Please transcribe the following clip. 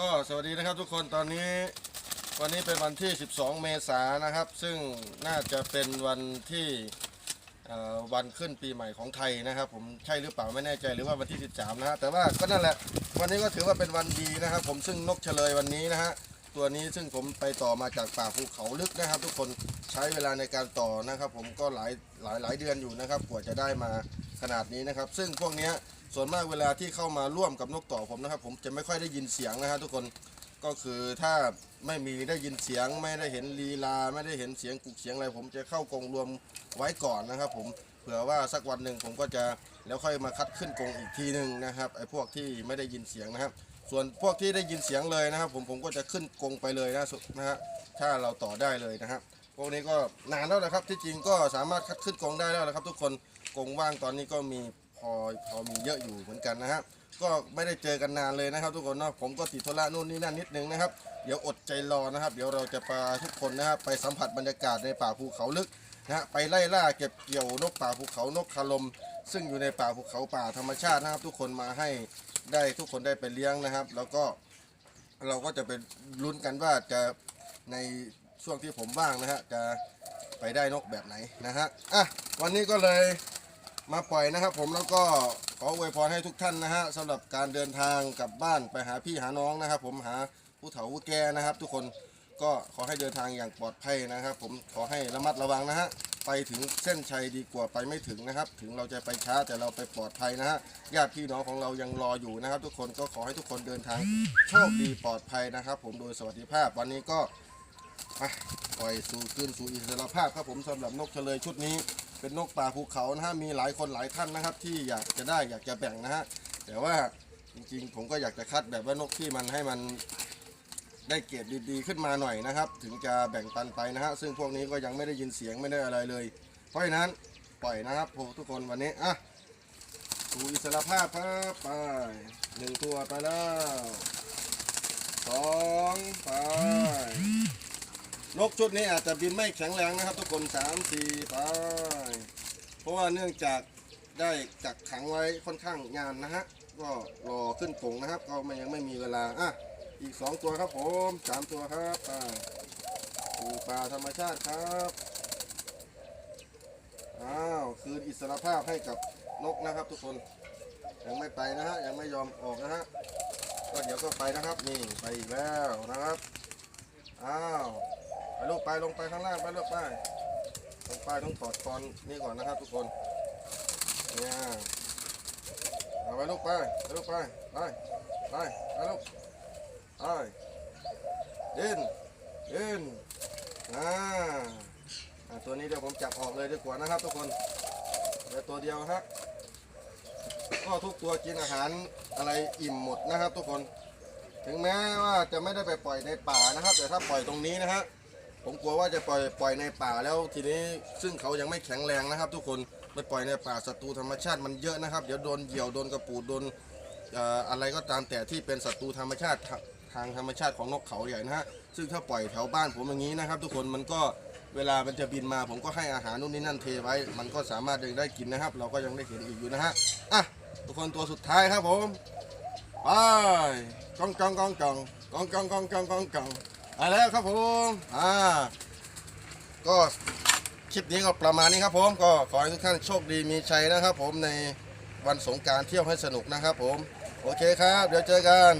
ก็สวัสดีนะครับทุกคนตอนนี้วันนี้เป็นวันที่ 12 เมษายนนะครับ ซึ่งน่าจะเป็นวันที่วันขึ้นปีใหม่ของไทยนะครับ ผมใช่หรือเปล่าไม่แน่ใจหรือว่าวันที่ 13 นะฮะแต่ว่าก็นั่นแหละวันนี้ก็ถือว่าเป็นวันดีนะครับ ผมซึ่งนกเฉลยวันนี้นะฮะตัวนี้ซึ่งผมไปต่อมาจากป่าภูเขาลึกนะครับ ทุกคนใช้เวลาในการต่อนะครับ ผมก็หลายหลายหลายเดือนอยู่นะครับกว่าจะได้มา ขนาดนี้นะครับ ซึ่งพวกนี้ส่วนมากเวลาที่เข้ามาร่วมกับนกต่อผมนะครับ ผมจะไม่ค่อยได้ยินเสียงนะฮะทุกคนก็คือถ้าไม่มีได้ยินเสียงไม่ได้เห็นลีลา ไม่ได้เห็นเสียงกุกเสียงอะไร ผมจะเข้ากรงรวมไว้ก่อนนะครับ ผมเผื่อว่าสักวันหนึ่งผมก็จะแล้วค่อยมาคัดขึ้นกรงอีกทีหนึ่งนะครับไอ้พวกที่ไม่ได้ยินเสียงนะครับ ส่วนพวกที่ได้ยินเสียงเลยนะครับ ผมผมก็จะขึ้นกรงไปเลยนะสุนะฮะถ้าเราต่อได้เลยนะครับ พวกนี้ก็นานแล้วนะครับที่จริงก็สามารถคัดขึ้นกรงได้แล้วนะครับ ทุกคนกรงว่างตอนนี้ก็มีพอพอมีเยอะอยู่เหมือนกันนะฮะก็ไม่ได้เจอกันนานเลยนะครับ ทุกคนเนาะผมก็ติดธุระนู่นนี่นั่นนิดนึงนะครับเดี๋ยวอดใจรอนะครับ เดี๋ยวเราจะพาทุกคนนะครับไปสัมผัสบรรยากาศในป่าภูเขาลึกนะฮะไปไล่ล่าเก็บเกี่ยวนกป่าภูเขานกคาลม ซึ่งอยู่ในป่าภูเขาป่าธรรมชาตินะครับ ทุกคนมาให้ได้ทุกคนได้ไปเลี้ยงนะครับ แล้วก็เราก็จะไปลุ้นกันว่าจะใน ช่วงที่ผมว่างนะฮะจะไปได้นกแบบไหนนะฮะอะวันนี้ก็เลยมาปล่อยนะครับ ผมแล้วก็ขออวยพรให้ทุกท่านนะฮะสำหรับการเดินทางกลับบ้านไปหาพี่หาน้องนะครับ ผมหาผู้เฒ่าผู้แก่นะครับ ทุกคนก็ขอให้เดินทางอย่างปลอดภัยนะครับ ผมขอให้ระมัดระวังนะฮะไปถึงเส้นชัยดีกว่าไปไม่ถึงนะครับ ถึงเราจะไปช้าแต่เราไปปลอดภัยนะฮะญาติพี่น้องของเรายังรออยู่นะครับ ทุกคนก็ขอให้ทุกคนเดินทางโชคดีปลอดภัยนะครับ ผมโดยสวัสดิภาพวันนี้ก็ อะปล่อยสู่คืนสู่อิสรภาพครับผมสำหรับนกเฉลยชุดนี้ เป็นนกป่าภูเขานะฮะมีหลายคนหลายท่านนะครับ ที่อยากจะได้อยากจะแบ่งนะฮะแต่ว่าจริงๆ ผมก็อยากจะคัดแบบว่านกที่มันให้มันได้เกรดดีๆ ขึ้นมาหน่อยนะครับ ถึงจะแบ่งปันไปนะฮะซึ่งพวกนี้ก็ยังไม่ได้ยินเสียงไม่ได้อะไรเลย เพราะฉะนั้นปล่อยนะครับทุกคนวันนี้อะสู่อิสรภาพครับไปหนึ่งตัวไปแล้วสองไป นกชุดนี้อาจจะบินไม่แข็งแรงนะครับ ทุกคนสามสี่ไปเพราะว่าเนื่องจากได้กักขังไว้ค่อนข้างงานนะฮะก็รอขึ้นกงนะครับ ก็ยังไม่มีเวลาอะอีกสองตัวครับผมสามตัวครับอ่าปูปลาธรรมชาติครับอ้าวคืนอิสรภาพให้กับนกนะครับ ทุกคนยังไม่ไปนะฮะยังไม่ยอมออกนะฮะก็เดี๋ยวก็ไปนะครับนี่ไปอีกแล้วนะครับอ้าว ไปลูกไปลงไปข้างล่างไปลูกไปลงไปต้องถอดกรนี่ก่อนนะครับทุกคนเนี่ยเอาไปลูกไปไปลูกไปไปไปไปลูกไปดินดินอ่าอ่าตัวนี้เดี๋ยวผมจับออกเลยดีกว่านะครับทุกคนเดี๋ยวตัวเดียวฮะก็ทุกตัวกินอาหารอะไรอิ่มหมดนะครับทุกคน ถึงแม้ว่าจะไม่ได้ไปปล่อยในป่านะครับ แต่ถ้าปล่อยตรงนี้นะฮะ ผมกลัวว่าจะปล่อยปล่อยในป่าแล้วทีนี้ซึ่งเขายังไม่แข็งแรงนะครับ ทุกคนไปปล่อยในป่าศัตรูธรรมชาติมันเยอะนะครับ เดี๋ยวโดนเหยี่ยวโดนกระปูดโดนอะไรก็ตามแต่ที่เป็นศัตรูธรรมชาติทางธรรมชาติของนกเขาใหญ่นะฮะซึ่งถ้าปล่อยแถวบ้านผมอย่างนี้นะครับ ทุกคนมันก็เวลามันจะบินมา ผมก็ให้อาหารนู่นนี่นั่นเทไว้ มันก็สามารถยังได้กินนะครับ เราก็ยังได้เห็นอีกอยู่นะฮะอะทุกคนตัวสุดท้ายครับผมไปกองจองกองจองกองจองกองจองกอง จอาแล้วครับผมอ่าก็คลิปนี้ก็ประมาณนี้ครับผมก็ขอให้ทุกท่านโชคดีมีชัยนะครับ ผมในวันสงการเที่ยวให้สนุกนะครับ ผม โอเคครับ เดี๋ยวเจอกัน